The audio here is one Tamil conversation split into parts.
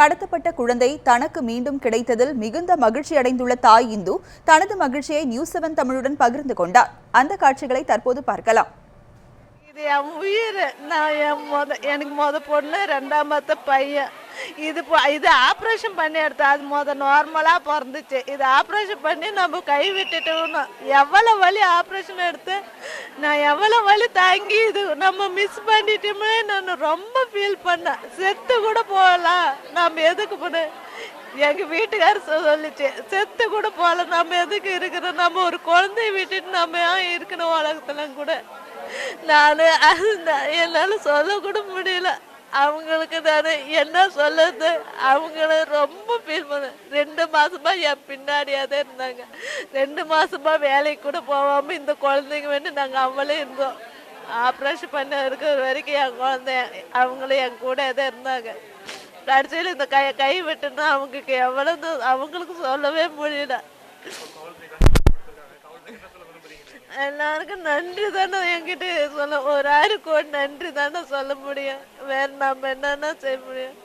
கடத்தப்பட்ட குழந்தை தனக்கு மீண்டும் கிடைத்ததில் மிகுந்த மகிழ்ச்சி அடைந்துள்ள தாய் இந்து தனது மகிழ்ச்சியை நியூஸ் செவன் தமிழுடன் பகிர்ந்து கொண்டார். அந்த காட்சிகளை தற்போது பார்க்கலாம். இது என் உயிர். நான் என் மொத எனக்கு மொத பொண்ணு ரெண்டாமத்த பையன். இது இது ஆப்ரேஷன் பண்ணி எடுத்தா அது முத நார்மலாக பிறந்துச்சு. இது ஆப்ரேஷன் பண்ணி நம்ம கை விட்டுட்டோம்னு. எவ்வளோ வலி ஆப்ரேஷன் எடுத்து நான் எவ்வளோ வலி தாங்கி இது நம்ம மிஸ் பண்ணிட்டோமே நான் ரொம்ப ஃபீல் பண்ணேன். செத்து கூட போகலாம். நம்ம எதுக்கு போன எங்க வீட்டுக்கார சொல்லிச்சு செத்து கூட போகல. நம்ம எதுக்கு இருக்கிறோம்? நம்ம ஒரு குழந்தைய விட்டுட்டு நம்ம ஏன் இருக்கணும் உலகத்துல கூட. நான் என்னால சொல்ல கூட முடியல. அவங்களுக்கு நான் என்ன சொல்லுது அவங்கள ரொம்ப ஃபீல் பண்ண. ரெண்டு மாசமா என் பின்னாடியே தான் இருந்தாங்க. ரெண்டு மாசமா வேலைக்கு கூட போகாம இந்த குழந்தைங்க வேண்டி நாங்கள் அவளே இருந்தோம். ஆப்ரேஷன் பண்ண இருக்கிற வரைக்கும் என் குழந்தை அவங்களும் என் கூட தான் இருந்தாங்க. கடைசியில் இந்த கை கை விட்டுனா அவங்களுக்கு எவ்வளவு அவங்களுக்கு சொல்லவே முடியல. எல்லாருக்கும் நன்றி தானே என்கிட்ட சொல்ல ஒரு ஆளுக்கு ஒரு நன்றி தானே சொல்ல முடியும் வேற நம்ம என்னன்னா செய்ய முடியும்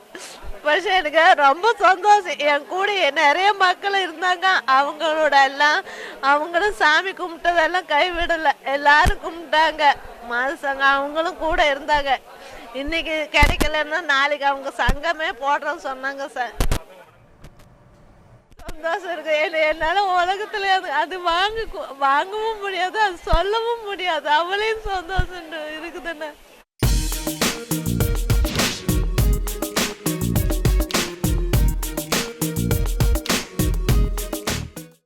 പക്ഷെ எனக்கு ரொம்ப சந்தோஷம் என் கூட நிறைய மக்கள் இருந்தாங்க அவங்களோட எல்லாம் அவங்களும் சாமி கும்பிட்டதெல்லாம் கைவிடல எல்லாரும் கும்பிட்டாங்க மாதசங்க அவங்களும் கூட இருந்தாங்க இன்னைக்கு கிடைக்கலன்னா நாளைக்கு அவங்க சங்கமே போடுறோம்னு சொன்னாங்க சார் சந்தோஷம் இருக்கு என்னால உலகத்துல அது அது வாங்க வாங்கவும் முடியாது அது சொல்லவும் முடியாது. அவளையும் சந்தோஷம் இருக்குதுன்னு.